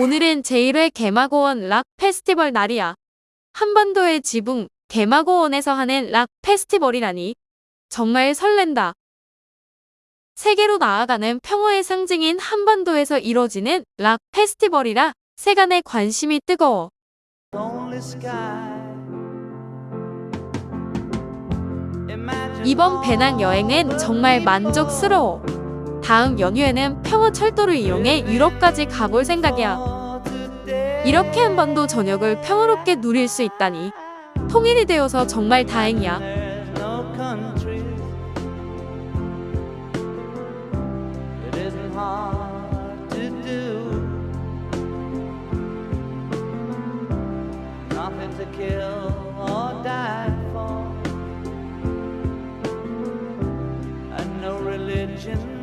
오늘은 제1회 개마고원 락 페스티벌 날이야. 한반도의 지붕 개마고원에서 하는 락 페스티벌이라니 정말 설렌다. 세계로 나아가는 평화의 상징인 한반도에서 이뤄지는 락 페스티벌이라 세간의 관심이 뜨거워. 이번 배낭 여행은 정말 만족스러워. 다음 연휴에는 평화 철도를 이용해 유럽까지 가볼 생각이야. 이렇게 한반도 전역을 평화롭게 누릴 수 있다니 통일이 되어서 정말 다행이야. To